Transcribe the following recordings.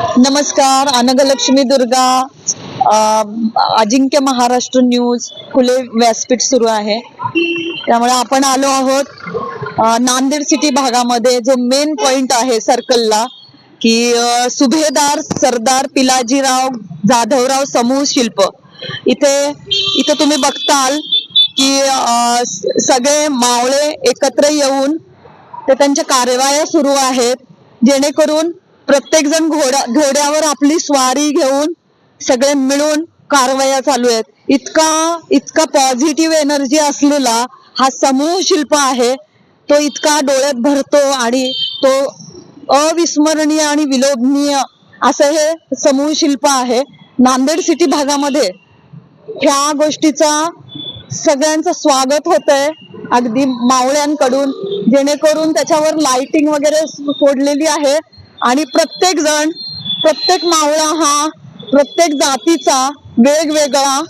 नमस्कार अनगलक्ष्मी दुर्गा अजिंक्य महाराष्ट्र न्यूज फुले व्यासपीठ सुरू आहे. त्यामुळे आपण आलो आहोत नांदेड सिटी भागामध्ये जो मेन पॉइंट आहे सर्कलला की सुभेदार सरदार पिलाजीराव जाधवराव समूह शिल्प. इथे इथे तुम्ही बघताल की सगळे मावळे एकत्र येऊन ते त्यांच्या कारवाया सुरू आहेत जेणेकरून प्रत्येक जण घोड्या घोड्यावर आपली स्वारी घेऊन सगळे मिळून कारवाया चालू आहेत. इतका इतका पॉझिटिव्ह एनर्जी असलेला हा समूह शिल्प आहे तो इतका डोळ्यात भरतो आणि तो अविस्मरणीय आणि विलोभनीय असं हे समूह शिल्प आहे. नांदेड सिटी भागामध्ये ह्या गोष्टीचा सगळ्यांचं स्वागत होत आहे अगदी मावळ्यांकडून जेणेकरून त्याच्यावर लाइटिंग वगैरे सोडलेली आहे. आणि प्रत्येक जण प्रत्येक मावळा हा प्रत्येक जातीचा वेगवेगळा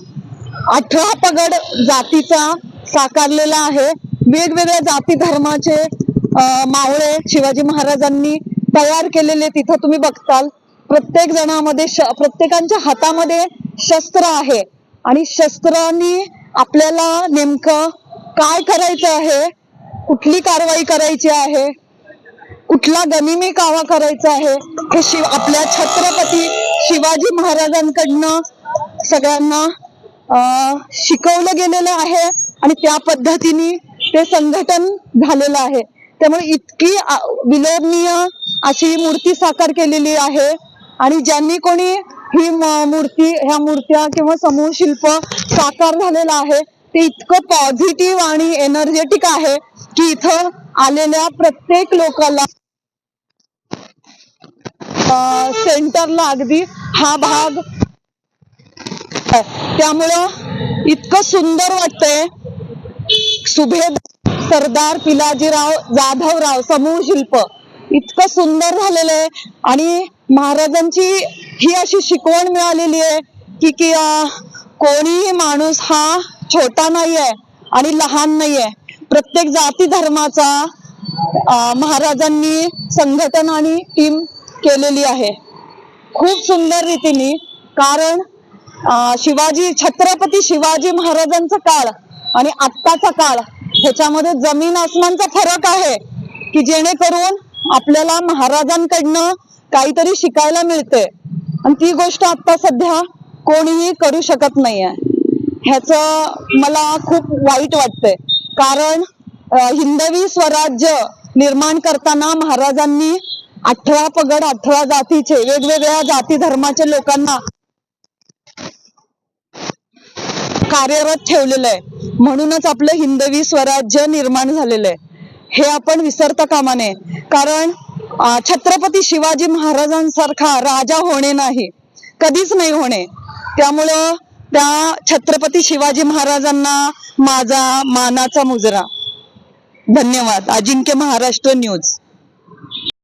अठरा पगड जातीचा साकारलेला आहे. वेगवेगळ्या जाती धर्माचे मावळे शिवाजी महाराजांनी तयार केलेले तिथं तुम्ही बघताल. प्रत्येक जणामध्ये श- प्रत्येकांच्या हातामध्ये शस्त्र आहे. आणि शस्त्रांनी आपल्याला नेमकं काय करायचं आहे? कुठली कारवाई करायची आहे? कुठला गनिमी कावा करायचा आहे हे शिव आपल्या छत्रपती शिवाजी महाराजांकडनं सगळ्यांना अं, शिकवलं गेलेलं आहे आणि त्या पद्धतीने ते संघटन झालेलं आहे. त्यामुळे इतकी विलोभनीय अशी मूर्ती साकार केलेली आहे आणि ज्यांनी कोणी ही मूर्ती ह्या मूर्त्या किंवा समूह शिल्प साकार झालेलं आहे ते इतकं पॉझिटिव्ह आणि एनर्जेटिक आहे की इथं आलेल्या प्रत्येक लोकाला सेंटरला अगदी हा भाग त्यामुळं इतकं सुंदर वाटतंय. सुभेद सरदार पिलाजीराव जाधवराव समूह शिल्प. इतकं सुंदर झालेलं आहे. आणि महाराजांची ही अशी शिकवण मिळालेली आहे की की कोणीही माणूस हा छोटा नाहीये आणि लहान नाहीये. प्रत्येक जाती धर्माचा महाराजांनी संघटन आणि टीम केलेली आहे. खूप सुंदर रीतीने कारण शिवाजी छत्रपती शिवाजी महाराजांचा काळ आणि आत्ताचा काळ ह्याच्यामध्ये जमीन आसमानचा फरक आहे की जेणेकरून आपल्याला महाराजांकडनं काहीतरी शिकायला मिळते आणि ती गोष्ट आता सध्या कोणीही करू शकत नाहीये. ह्याच मला खूप वाईट वाटतंय. कारण हिंदवी स्वराज्य निर्माण करताना महाराजांनी अठरा पगड अठरा जातीचे वेगवेगळ्या जाती धर्माचे लोकांना कार्यरत ठेवलेलं आहे. म्हणूनच आपलं हिंदवी स्वराज्य निर्माण झालेलं आहे. हे आपण विसरता कामा नये. कारण छत्रपती शिवाजी महाराजांसारखा राजा होणे नाही. कधीच नाही होणे. त्यामुळं त्या छत्रपती शिवाजी महाराजांना माझा मानाचा मुजरा. धन्यवाद. अजिंक्य महाराष्ट्र न्यूज.